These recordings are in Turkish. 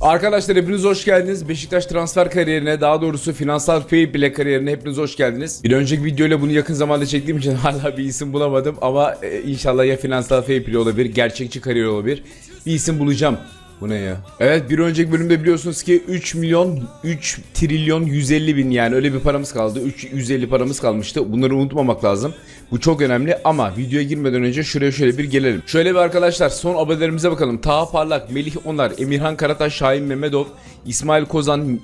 Arkadaşlar hepiniz hoş geldiniz. Beşiktaş transfer kariyerine daha doğrusu finansal fair play kariyerine hepiniz hoş geldiniz. Bir önceki videoyla bunu yakın zamanda çektiğim için hala bir isim bulamadım ama e, inşallah ya finansal fair play olabilir, gerçekçi kariyer olabilir. Bir isim bulacağım. Bu ne ya? Evet bir önceki bölümde biliyorsunuz ki 3 milyon 3 trilyon 150 bin yani öyle bir paramız kaldı. 3 150 paramız kalmıştı. Bunları unutmamak lazım. Bu çok önemli ama videoya girmeden önce şuraya şöyle bir gelelim. Şöyle bir arkadaşlar son abonelerimize bakalım. Taha Parlak, Melih Onar, Emirhan Karataş, Şahin Mehmetov, İsmail Kozan,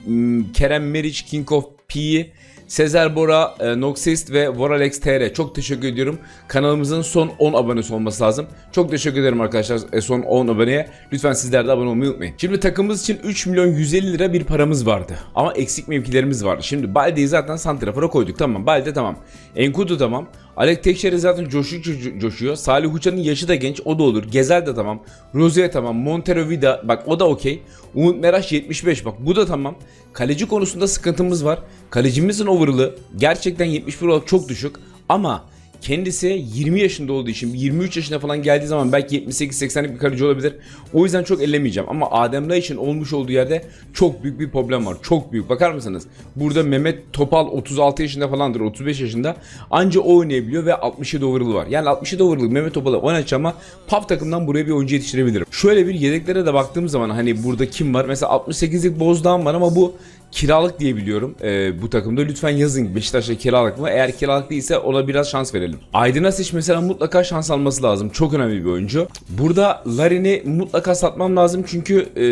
Kerem Meriç, King of P'yi Sezer Bora, e, Noxist ve Voralex TR. Çok teşekkür ediyorum. Kanalımızın son 10 abonesi olması lazım. Çok teşekkür ederim arkadaşlar e, son 10 aboneye. Lütfen sizler de abone olmayı unutmayın. Şimdi takımımız için 3 milyon 150 lira bir paramız vardı. Ama eksik mevkilerimiz vardı. Şimdi Balde'yi zaten Santrafor'a koyduk. Tamam Balde tamam. Enkudu tamam. Alek Tekşehir'e zaten coşuyor, co- coşuyor. Salih Uçan'ın yaşı da genç o da olur. Gezel de tamam. Rozier tamam. Montero Vida bak o da okey. Umut Meraş 75 bak bu da tamam. Kaleci konusunda sıkıntımız var. Kalecimizin overall'ı gerçekten 71 olarak çok düşük. Ama kendisi 20 yaşında olduğu için 23 yaşına falan geldiği zaman belki 78-80'lik bir kaleci olabilir. O yüzden çok ellemeyeceğim. Ama Adem için olmuş olduğu yerde çok büyük bir problem var. Çok büyük. Bakar mısınız? Burada Mehmet Topal 36 yaşında falandır. 35 yaşında. Anca o oynayabiliyor ve 67 overall var. Yani 67 overall Mehmet Topal'ı oynatacağım ama PAF takımdan buraya bir oyuncu yetiştirebilirim. Şöyle bir yedeklere de baktığım zaman hani burada kim var? Mesela 68'lik Bozdağ var ama bu kiralık diye biliyorum e, bu takımda. Lütfen yazın Beşiktaş'ta kiralık mı? Eğer kiralık değilse ona biraz şans verelim. Aydın Asiç mesela mutlaka şans alması lazım. Çok önemli bir oyuncu. Burada Larin'i mutlaka satmam lazım çünkü e,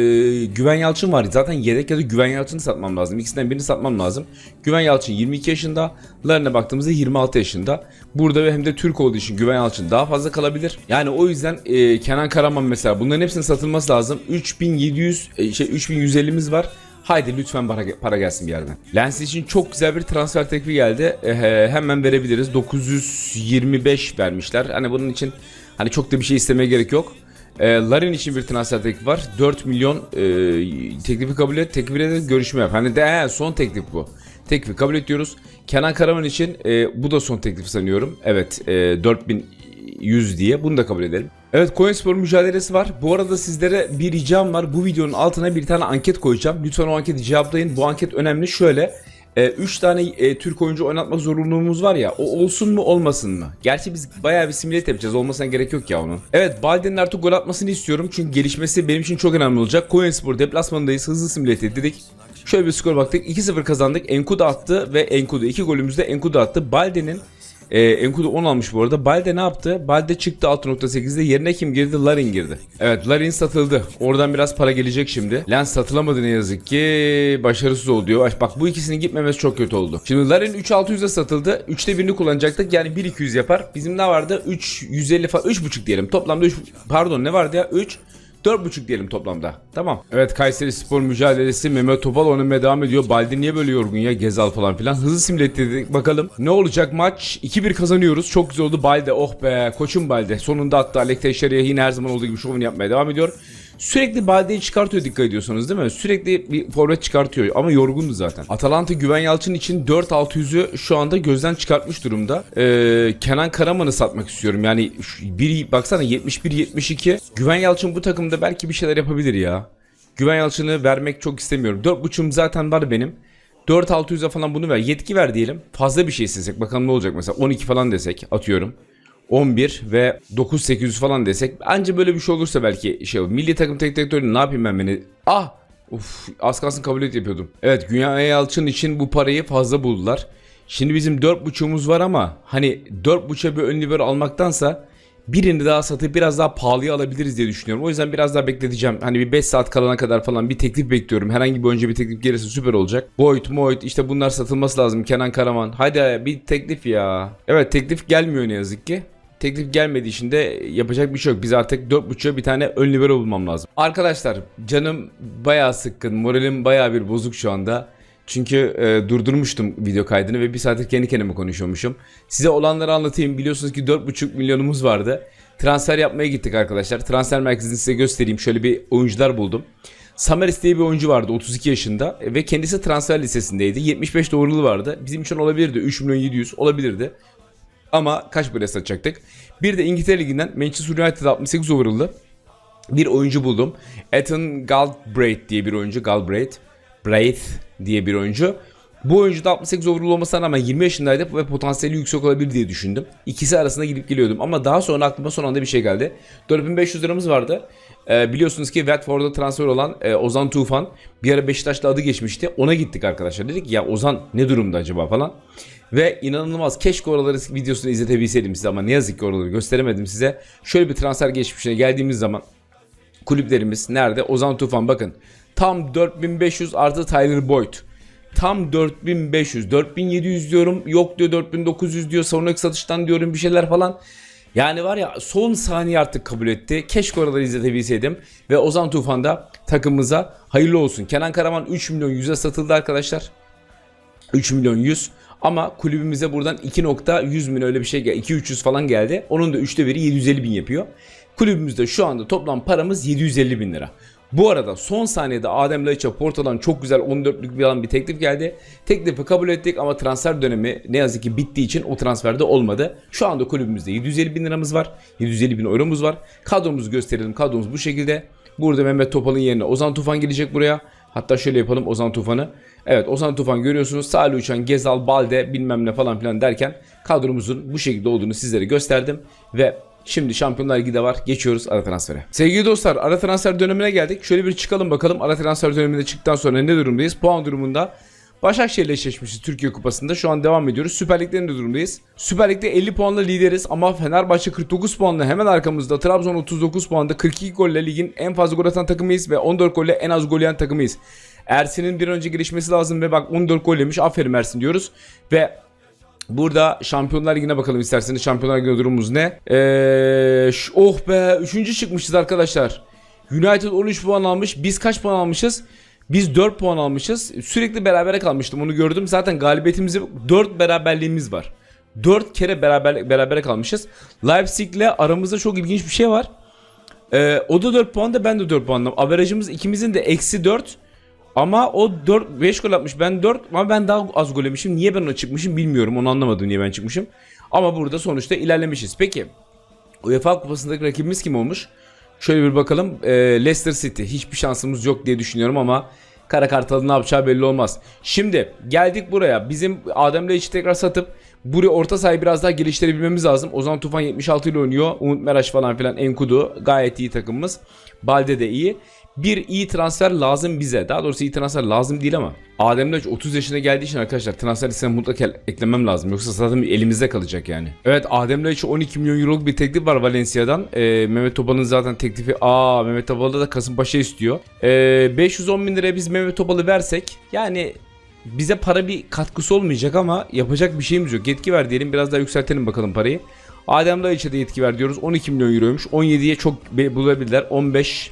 Güven Yalçın var. Zaten yedek ya da Güven Yalçın'ı satmam lazım. İkisinden birini satmam lazım. Güven Yalçın 22 yaşında. Larin'e baktığımızda 26 yaşında. Burada ve hem de Türk olduğu için Güven Yalçın daha fazla kalabilir. Yani o yüzden e, Kenan Karaman mesela bunların hepsinin satılması lazım. 3700 e, şey 3150'miz var. Haydi lütfen para, para gelsin bir yerden. Lens için çok güzel bir transfer teklifi geldi. Ee, hemen verebiliriz. 925 vermişler. Hani bunun için hani çok da bir şey istemeye gerek yok. Ee, Larin için bir transfer teklifi var. 4 milyon e, teklifi kabul et. Teklifiyle de görüşme yap. Hani de he, son teklif bu. Teklifi kabul ediyoruz. Kenan Karaman için e, bu da son teklif sanıyorum. Evet e, 4100 diye bunu da kabul edelim. Evet Konyaspor mücadelesi var. Bu arada sizlere bir ricam var. Bu videonun altına bir tane anket koyacağım. Lütfen o anketi cevaplayın. Bu anket önemli. Şöyle 3 tane e, Türk oyuncu oynatmak zorunluluğumuz var ya. O olsun mu olmasın mı? Gerçi biz bayağı bir simülat yapacağız. Olmasına gerek yok ya onun. Evet Balde'nin artık gol atmasını istiyorum. Çünkü gelişmesi benim için çok önemli olacak. Konyaspor deplasmanındayız. Hızlı simülat dedik. Şöyle bir skor baktık. 2-0 kazandık. Enkudu attı ve Enkudu. iki golümüzde Enkudu attı. Balde'nin ee, Enkudu 10 almış bu arada. Balde ne yaptı? Balde çıktı 6.8'de. Yerine kim girdi? Larin girdi. Evet Larin satıldı. Oradan biraz para gelecek şimdi. Lens satılamadı ne yazık ki. Başarısız oldu diyor. Bak bu ikisinin gitmemesi çok kötü oldu. Şimdi Larin 3.600'e satıldı. 3'te birini kullanacaktık. Yani 1.200 yapar. Bizim ne vardı? 3.150 falan. 3.5 diyelim. Toplamda 3 pardon ne vardı ya? 3 4.5 diyelim toplamda. Tamam. Evet Kayseri Spor mücadelesi Mehmet Topal oynamaya devam ediyor. Baldi niye böyle yorgun ya? Gezal falan filan. Hızlı simület dedik. Bakalım ne olacak maç? 2-1 kazanıyoruz. Çok güzel oldu. Balde oh be. Koçum Balde. Sonunda attı. Alek Teşeri'ye yine her zaman olduğu gibi şovunu yapmaya devam ediyor. Sürekli Balde'yi çıkartıyor dikkat ediyorsanız değil mi? Sürekli bir forvet çıkartıyor ama yorgundu zaten. Atalanta Güven Yalçın için 4-600'ü şu anda gözden çıkartmış durumda. Ee, Kenan Karaman'ı satmak istiyorum. Yani bir baksana 71-72. Güven Yalçın bu takımda belki bir şeyler yapabilir ya. Güven Yalçın'ı vermek çok istemiyorum. 4.5'um zaten var benim. 4-600'e falan bunu ver. Yetki ver diyelim. Fazla bir şey istesek. Bakalım ne olacak mesela. 12 falan desek atıyorum. 11 ve 9800 falan desek anca böyle bir şey olursa belki şey. Milli takım tek direktörü ne yapayım ben beni? Ah! Uf, az kalsın kabul et yapıyordum. Evet Günya Yalçın için bu parayı fazla buldular. Şimdi bizim 4.5'umuz var ama hani 4.5'a bir ön libero almaktansa birini daha satıp biraz daha pahalıya alabiliriz diye düşünüyorum. O yüzden biraz daha bekleteceğim. Hani bir 5 saat kalana kadar falan bir teklif bekliyorum. Herhangi bir önce bir teklif gelirse süper olacak. Boyd, Moyd işte bunlar satılması lazım. Kenan Karaman. Hadi bir teklif ya. Evet teklif gelmiyor ne yazık ki. Teklif gelmediği için de yapacak bir şey yok. Biz artık 4.5'a bir tane ön libero bulmam lazım. Arkadaşlar canım bayağı sıkkın. Moralim bayağı bir bozuk şu anda. Çünkü e, durdurmuştum video kaydını ve bir saattir kendi kendime konuşuyormuşum. Size olanları anlatayım. Biliyorsunuz ki 4.5 milyonumuz vardı. Transfer yapmaya gittik arkadaşlar. Transfer merkezini size göstereyim. Şöyle bir oyuncular buldum. Samaris diye bir oyuncu vardı 32 yaşında ve kendisi transfer listesindeydi. 75 doğrulu vardı. Bizim için olabilirdi. 3 milyon 700 olabilirdi. Ama kaç paraya satacaktık? Bir de İngiltere Ligi'nden Manchester United 68 overall'lı. bir oyuncu buldum. Ethan Galbraith diye bir oyuncu. Galbraith. Braith diye bir oyuncu. Bu oyuncu da 68 overall olmasına rağmen 20 yaşındaydı ve potansiyeli yüksek olabilir diye düşündüm. İkisi arasında gidip geliyordum ama daha sonra aklıma son anda bir şey geldi. 4500 liramız vardı. Ee, biliyorsunuz ki Watford'a transfer olan e, Ozan Tufan bir ara Beşiktaş'ta adı geçmişti. Ona gittik arkadaşlar. Dedik ya Ozan ne durumda acaba falan. Ve inanılmaz keşke oraları videosunu izletebilseydim size ama ne yazık ki oraları gösteremedim size. Şöyle bir transfer geçmişine geldiğimiz zaman kulüplerimiz nerede? Ozan Tufan bakın. Tam 4500 artı Tyler Boyd. Tam 4500. 4700 diyorum. Yok diyor 4900 diyor. Sonraki satıştan diyorum bir şeyler falan. Yani var ya son saniye artık kabul etti. Keşke oraları izletebilseydim. Ve Ozan Tufan da takımımıza hayırlı olsun. Kenan Karaman 3 milyon 100'e satıldı arkadaşlar. 3 milyon 100 ama kulübümüze buradan 2.100 bin öyle bir şey geldi. 2-300 falan geldi. Onun da üçte biri 750 bin yapıyor. Kulübümüzde şu anda toplam paramız 750 bin lira. Bu arada son saniyede Adem Laiç'a Porto'dan çok güzel 14'lük bir alan bir teklif geldi. Teklifi kabul ettik ama transfer dönemi ne yazık ki bittiği için o transferde olmadı. Şu anda kulübümüzde 750 bin liramız var. 750 bin euromuz var. Kadromuzu gösterelim. Kadromuz bu şekilde. Burada Mehmet Topal'ın yerine Ozan Tufan gelecek buraya. Hatta şöyle yapalım Ozan Tufan'ı. Evet Ozan Tufan görüyorsunuz. Salih Uçan, Gezal, Balde bilmem ne falan filan derken kadromuzun bu şekilde olduğunu sizlere gösterdim. Ve Şimdi Şampiyonlar Ligi var. Geçiyoruz ara transfere. Sevgili dostlar ara transfer dönemine geldik. Şöyle bir çıkalım bakalım. Ara transfer döneminde çıktıktan sonra ne durumdayız? Puan durumunda Başakşehir'le eşleşmişiz Türkiye Kupası'nda. Şu an devam ediyoruz. Süper Lig'de ne durumdayız? Süper Lig'de 50 puanla lideriz ama Fenerbahçe 49 puanla hemen arkamızda. Trabzon 39 puanda 42 golle ligin en fazla gol atan takımıyız ve 14 golle en az gol yiyen takımıyız. Ersin'in bir önce gelişmesi lazım ve bak 14 gol yemiş. Aferin Ersin diyoruz. Ve Burada Şampiyonlar Ligi'ne bakalım isterseniz. Şampiyonlar Ligi'ne durumumuz ne? Ee, oh be 3. çıkmışız arkadaşlar. United 13 puan almış. Biz kaç puan almışız? Biz 4 puan almışız. Sürekli berabere kalmıştım onu gördüm. Zaten galibiyetimizi 4 beraberliğimiz var. 4 kere beraber berabere kalmışız. Leipzig'le aramızda çok ilginç bir şey var. Ee, o da 4 puan da ben de 4 puanla. Averajımız ikimizin de eksi 4. Ama o 4 5 gol atmış. Ben 4 ama ben daha az gol yemişim. Niye ben ona çıkmışım bilmiyorum. Onu anlamadım niye ben çıkmışım. Ama burada sonuçta ilerlemişiz. Peki UEFA Kupası'ndaki rakibimiz kim olmuş? Şöyle bir bakalım. Ee, Leicester City. Hiçbir şansımız yok diye düşünüyorum ama Kara Kartal'ın ne yapacağı belli olmaz. Şimdi geldik buraya. Bizim Adem Laiç'i tekrar satıp buraya orta sahayı biraz daha geliştirebilmemiz lazım. Ozan Tufan 76 ile oynuyor. Umut Meraş falan filan Enkudu gayet iyi takımımız. Balde de iyi. Bir iyi transfer lazım bize. Daha doğrusu iyi transfer lazım değil ama Adem Laiç 30 yaşına geldiği için arkadaşlar transfer listesine mutlaka eklemem lazım. Yoksa zaten elimizde kalacak yani. Evet Adem Laiç'e 12 milyon euroluk bir teklif var Valencia'dan. Ee, Mehmet Topal'ın zaten teklifi. Aa Mehmet Topal'da da Kasımpaşa istiyor. Ee, 510 bin liraya biz Mehmet Topal'ı versek yani bize para bir katkısı olmayacak ama yapacak bir şeyimiz yok. Yetki ver diyelim biraz daha yükseltelim bakalım parayı. Adem Laiç'e de yetki ver diyoruz. 12 milyon euroymuş. 17'ye çok bulabilirler. 15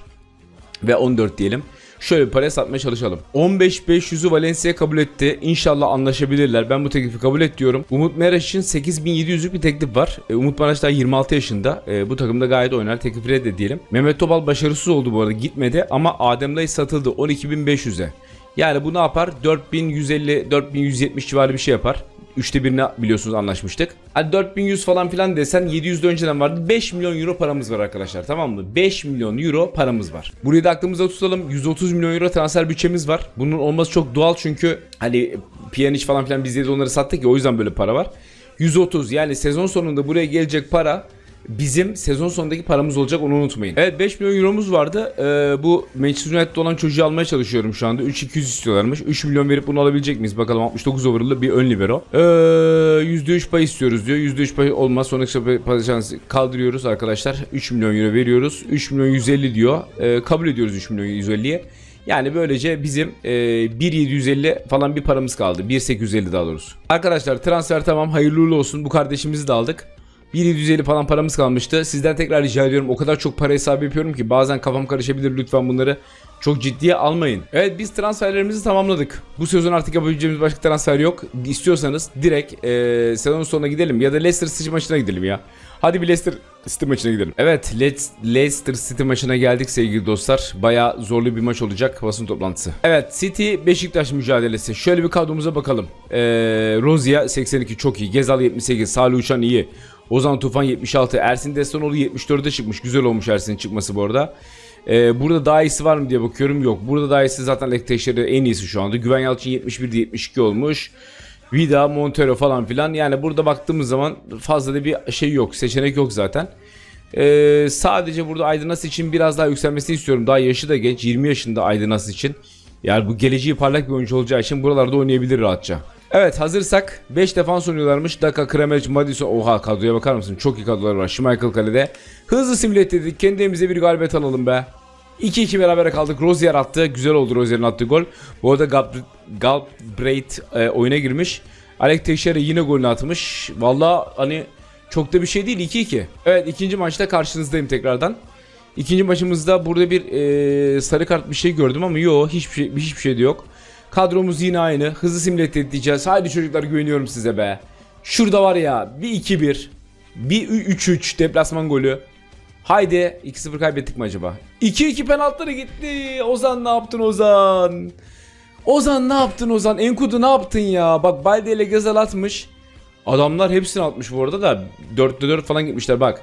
ve 14 diyelim. Şöyle bir paraya satmaya çalışalım. 15-500'ü Valencia kabul etti. İnşallah anlaşabilirler. Ben bu teklifi kabul et diyorum. Umut Meraş için 8700'lük bir teklif var. E, Umut Meraş daha 26 yaşında. E, bu takımda gayet oynar. Teklifi reddedelim. Mehmet Topal başarısız oldu bu arada. Gitmedi ama Adem Lay satıldı 12500'e. Yani bu ne yapar? 4150 4170 civarı bir şey yapar. Üçte birine biliyorsunuz anlaşmıştık. Hadi 4100 falan filan desen 700 de önceden vardı. 5 milyon euro paramız var arkadaşlar tamam mı? 5 milyon euro paramız var. Burayı da aklımızda tutalım. 130 milyon euro transfer bütçemiz var. Bunun olması çok doğal çünkü hani Pjanic falan filan biz de onları sattık ya o yüzden böyle para var. 130 yani sezon sonunda buraya gelecek para bizim sezon sonundaki paramız olacak onu unutmayın. Evet 5 milyon euromuz vardı. Ee, bu Manchester United'da olan çocuğu almaya çalışıyorum şu anda. 3-200 istiyorlarmış. 3 milyon verip bunu alabilecek miyiz? Bakalım 69 overall'lı bir ön libero. Ee, %3 pay istiyoruz diyor. %3 pay olmaz. Sonraki pay şansı kaldırıyoruz arkadaşlar. 3 milyon euro veriyoruz. 3 milyon 150 diyor. Ee, kabul ediyoruz 3 milyon 150'ye. Yani böylece bizim e, 1.750 falan bir paramız kaldı. 1.850 daha doğrusu. Arkadaşlar transfer tamam hayırlı olsun. Bu kardeşimizi de aldık. 1750 falan paramız kalmıştı. Sizden tekrar rica ediyorum. O kadar çok para hesabı yapıyorum ki bazen kafam karışabilir. Lütfen bunları çok ciddiye almayın. Evet biz transferlerimizi tamamladık. Bu sezon artık yapabileceğimiz başka transfer yok. İstiyorsanız direkt e, sezon sonuna gidelim ya da Leicester City maçına gidelim ya. Hadi bir Leicester City maçına gidelim. Evet Le- Leicester City maçına geldik sevgili dostlar. Baya zorlu bir maç olacak basın toplantısı. Evet City Beşiktaş mücadelesi. Şöyle bir kadromuza bakalım. Ee, Rozia 82 çok iyi. Gezal 78. Salih Uçan iyi. Ozan Tufan 76. Ersin Destanoğlu 74'e çıkmış. Güzel olmuş Ersin'in çıkması bu arada. Ee, burada daha iyisi var mı diye bakıyorum. Yok. Burada daha iyisi zaten Lekteşleri en iyisi şu anda. Güven Yalçın 71'de 72 olmuş. Vida, Montero falan filan. Yani burada baktığımız zaman fazla da bir şey yok. Seçenek yok zaten. Ee, sadece burada Aydınas için biraz daha yükselmesini istiyorum. Daha yaşı da genç. 20 yaşında Aydınas için. Yani bu geleceği parlak bir oyuncu olacağı için buralarda oynayabilir rahatça. Evet hazırsak 5 defans oynuyorlarmış. Daka, Kramaric, Madison. Oha kadroya bakar mısın? Çok iyi kadrolar var. Schmeichel kalede. Hızlı simüle dedik. Kendimize bir galibiyet alalım be. 2-2 beraber kaldık. Rozier attı. Güzel oldu Rozier'in attığı gol. Bu arada Gal Galbraith e, oyuna girmiş. Alec Teixeira yine golünü atmış. Valla hani çok da bir şey değil 2-2. Evet ikinci maçta karşınızdayım tekrardan. İkinci maçımızda burada bir e, sarı kart bir şey gördüm ama yok hiçbir şey, hiçbir şey de yok. Kadromuz yine aynı. Hızlı simüle edeceğiz. Haydi çocuklar güveniyorum size be. Şurada var ya bir 2-1, bir 3-3 deplasman golü. Haydi 2-0 kaybettik mi acaba? 2-2 penaltıları gitti. Ozan ne yaptın Ozan? Ozan ne yaptın Ozan? Enkudu ne yaptın ya? Bak Balde ile Gezal atmış. Adamlar hepsini atmış bu arada da 4'te 4 falan gitmişler bak.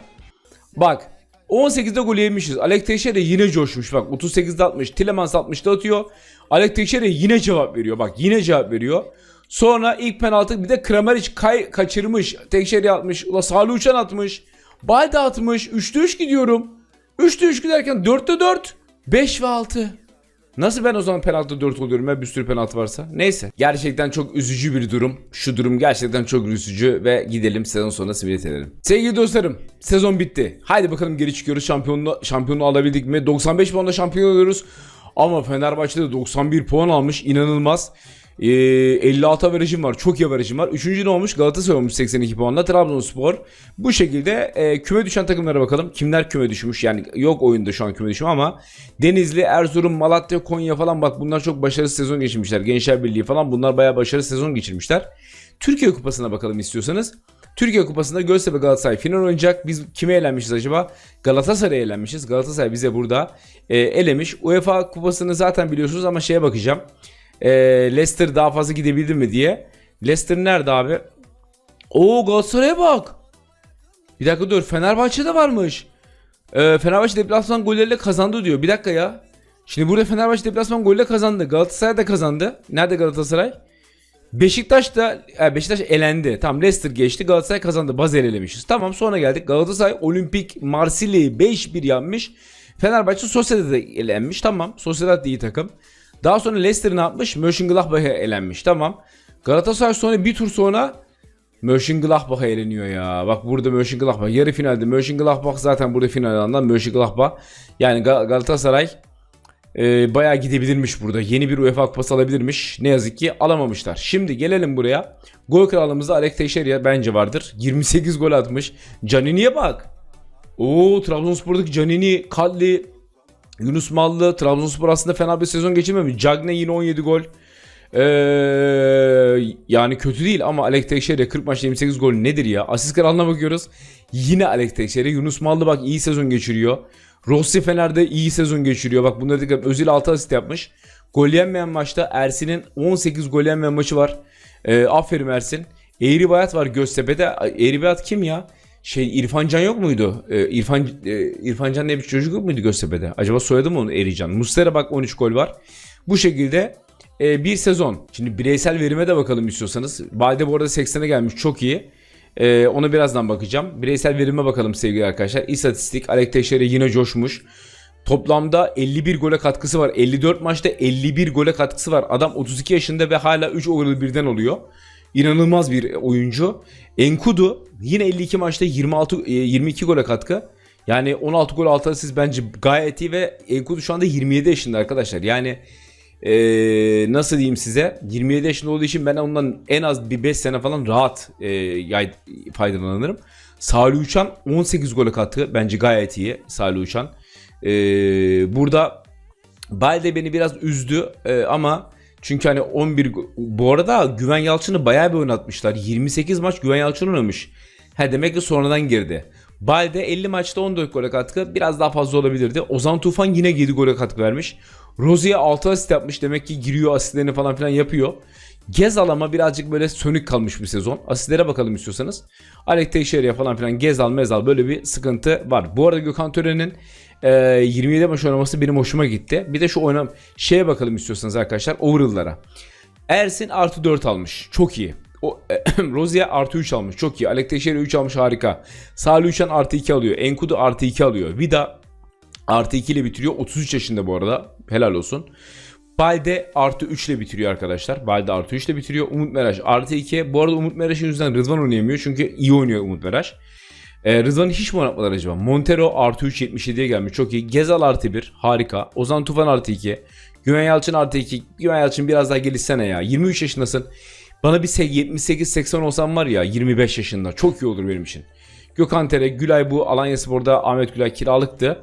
Bak 18'de gol yemişiz. Alec Teixeira yine coşmuş bak 38'de atmış. Tillemans 60'da atıyor. Alec Teixeira yine cevap veriyor bak yine cevap veriyor. Sonra ilk penaltı bir de Kramaric kay kaçırmış. Teixeira atmış. Ula Salih Uçan atmış. Balde atmış. 3'te 3 gidiyorum. 3'te 3 giderken 4'te 4. 5 ve 6. Nasıl ben o zaman penaltı 4 oluyorum ya bir sürü penaltı varsa? Neyse. Gerçekten çok üzücü bir durum. Şu durum gerçekten çok üzücü ve gidelim sezon sonunda simület edelim. Sevgili dostlarım sezon bitti. Haydi bakalım geri çıkıyoruz. Şampiyonluğu, şampiyonluğu alabildik mi? 95 puanla şampiyon oluyoruz. Ama Fenerbahçe'de 91 puan almış. İnanılmaz. Ee, 56 averajım var. Çok iyi averajım var. Üçüncü ne olmuş? Galatasaray olmuş 82 puanla. Trabzonspor. Bu şekilde e, küme düşen takımlara bakalım. Kimler küme düşmüş? Yani yok oyunda şu an küme düşme ama Denizli, Erzurum, Malatya, Konya falan bak bunlar çok başarılı sezon geçirmişler. Gençler Birliği falan bunlar bayağı başarılı sezon geçirmişler. Türkiye Kupası'na bakalım istiyorsanız. Türkiye Kupası'nda Göztepe Galatasaray final oynayacak. Biz kime elenmişiz acaba? Galatasaray'a elenmişiz. Galatasaray bize burada e, elemiş. UEFA Kupası'nı zaten biliyorsunuz ama şeye bakacağım. E, Leicester daha fazla gidebildi mi diye. Leicester nerede abi? Oo Galatasaray'a bak. Bir dakika dur. Fenerbahçe'de varmış. E, Fenerbahçe deplasman golleriyle kazandı diyor. Bir dakika ya. Şimdi burada Fenerbahçe deplasman golle kazandı. Galatasaray da kazandı. Nerede Galatasaray? Beşiktaş da e, Beşiktaş elendi. Tamam Leicester geçti. Galatasaray kazandı. Basel elemişiz. Tamam sonra geldik. Galatasaray Olimpik Marsilya'yı 5-1 yenmiş. Fenerbahçe Sociedad'da elenmiş. Tamam. Sociedad da iyi takım. Daha sonra Leicester ne yapmış? Mönchengladbach'a elenmiş. Tamam. Galatasaray sonra bir tur sonra Mönchengladbach'a eleniyor ya. Bak burada Mönchengladbach yarı finalde Mönchengladbach zaten burada final alandan Mönchengladbach. Yani Gal- Galatasaray e, bayağı gidebilirmiş burada. Yeni bir UEFA kupası alabilirmiş. Ne yazık ki alamamışlar. Şimdi gelelim buraya. Gol kralımızda Alec Teixeira bence vardır. 28 gol atmış. Canini'ye bak. Oo Trabzonspor'daki Canini, Kalli, Yunus Mallı. Trabzonspor aslında fena bir sezon geçirmemiş. Cagne yine 17 gol. Ee, yani kötü değil ama Alec Teixeira 40 maçta 28 gol nedir ya? Asist kralına bakıyoruz. Yine Alec Teixeira. Yunus Mallı bak iyi sezon geçiriyor. Rossi Fener'de iyi sezon geçiriyor. Bak bunları dikkat Özil 6 asist yapmış. Gol yenmeyen maçta Ersin'in 18 gol yenmeyen maçı var. Ee, aferin Ersin. Eğri Bayat var Göztepe'de. Eğri Bayat kim ya? Şey İrfan Can yok muydu? Ee, İrfan e, İrfan Can diye bir çocuk yok muydu Göztepe'de? Acaba soyadı mı onu Erican? Mustera bak 13 gol var. Bu şekilde e, bir sezon. Şimdi bireysel verime de bakalım istiyorsanız. Balde bu arada 80'e gelmiş çok iyi. Ee, ona birazdan bakacağım. Bireysel verime bakalım sevgili arkadaşlar. İstatistik Alec Teixeira yine coşmuş. Toplamda 51 gole katkısı var. 54 maçta 51 gole katkısı var. Adam 32 yaşında ve hala 3 gol birden oluyor. İnanılmaz bir oyuncu. Enkudu yine 52 maçta 26 e, 22 gole katkı. Yani 16 gol 6 asist bence gayet iyi ve Enkudu şu anda 27 yaşında arkadaşlar. Yani ee, nasıl diyeyim size 27 yaşında olduğu için ben ondan en az bir 5 sene falan rahat e, yay, faydalanırım. Salih Uçan 18 gole katkı bence gayet iyi Salih Uçan. Ee, burada Balde beni biraz üzdü e, ama çünkü hani 11 go- bu arada Güven Yalçın'ı bayağı bir oynatmışlar. 28 maç Güven Yalçın oynamış. Ha demek ki sonradan girdi. Balde 50 maçta 14 gole katkı biraz daha fazla olabilirdi. Ozan Tufan yine 7 gole katkı vermiş. Rozier 6 asist yapmış demek ki giriyor asistlerini falan filan yapıyor. Gezal ama birazcık böyle sönük kalmış bir sezon. Asistlere bakalım istiyorsanız. Alek Teixeira falan filan Gezal mezal böyle bir sıkıntı var. Bu arada Gökhan Tören'in e, 27 maç oynaması benim hoşuma gitti. Bir de şu oynam şeye bakalım istiyorsanız arkadaşlar overall'lara. Ersin artı 4 almış. Çok iyi. O, Rozier artı 3 almış. Çok iyi. Alek Teixeira 3 almış. Harika. Salih Uçan artı 2 alıyor. Enkudu artı 2 alıyor. Vida artı 2 ile bitiriyor. 33 yaşında bu arada. Helal olsun. Balde artı 3 ile bitiriyor arkadaşlar. Balde artı 3 ile bitiriyor. Umut Meraş artı 2. Bu arada Umut Meraş'ın yüzünden Rıdvan oynayamıyor. Çünkü iyi oynuyor Umut Meraş. Ee, Rıdvan'ı hiç mi oynatmadılar acaba? Montero artı 3 77'ye gelmiş. Çok iyi. Gezal artı 1. Harika. Ozan Tufan artı 2. Güven Yalçın artı 2. Güven Yalçın biraz daha gelişsene ya. 23 yaşındasın. Bana bir 78-80 olsam var ya 25 yaşında. Çok iyi olur benim için. Gökhan Tere, Gülay bu Alanya Spor'da Ahmet Gülay kiralıktı.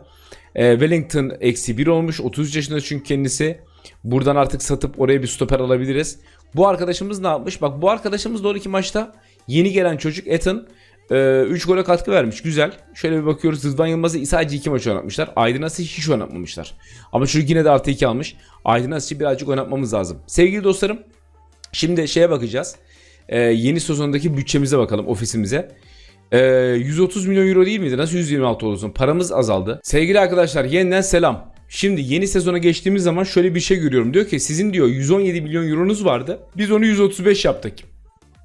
Ee, Wellington eksi 1 olmuş. 33 yaşında çünkü kendisi. Buradan artık satıp oraya bir stoper alabiliriz. Bu arkadaşımız ne yapmış? Bak bu arkadaşımız da 12 maçta yeni gelen çocuk Ethan 3 gole katkı vermiş. Güzel. Şöyle bir bakıyoruz. Rıdvan Yılmaz'ı sadece 2 maç oynatmışlar. Aydın hiç oynatmamışlar. Ama çocuk yine de artı 2 almış. Aydın birazcık oynatmamız lazım. Sevgili dostlarım şimdi şeye bakacağız. Ee, yeni sezondaki bütçemize bakalım ofisimize. Ee, 130 milyon euro değil miydi? Nasıl 126 olursun? Paramız azaldı. Sevgili arkadaşlar yeniden selam. Şimdi yeni sezona geçtiğimiz zaman şöyle bir şey görüyorum. Diyor ki sizin diyor 117 milyon euronuz vardı. Biz onu 135 yaptık.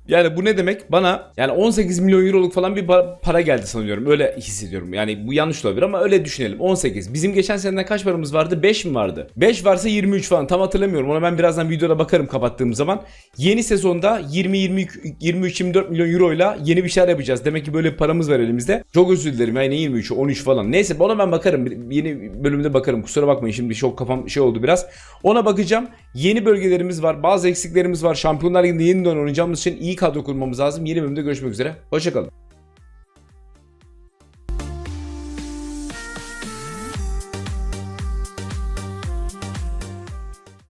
Yani bu ne demek? Bana yani 18 milyon euroluk falan bir pa- para geldi sanıyorum. Öyle hissediyorum. Yani bu yanlış olabilir ama öyle düşünelim. 18. Bizim geçen seneden kaç paramız vardı? 5 mi vardı? 5 varsa 23 falan. Tam hatırlamıyorum. Ona ben birazdan videoda bakarım kapattığım zaman. Yeni sezonda 20 20 23 24 milyon euroyla yeni bir şeyler yapacağız. Demek ki böyle paramız var elimizde. Çok özür dilerim. Yani 23 13 falan. Neyse ona ben bakarım. Yeni bölümde bakarım. Kusura bakmayın şimdi çok kafam şey oldu biraz. Ona bakacağım. Yeni bölgelerimiz var. Bazı eksiklerimiz var. Şampiyonlar Ligi'nde yeniden oynayacağımız için iyi kadro kurmamız lazım. Yeni bölümde görüşmek üzere. Hoşçakalın.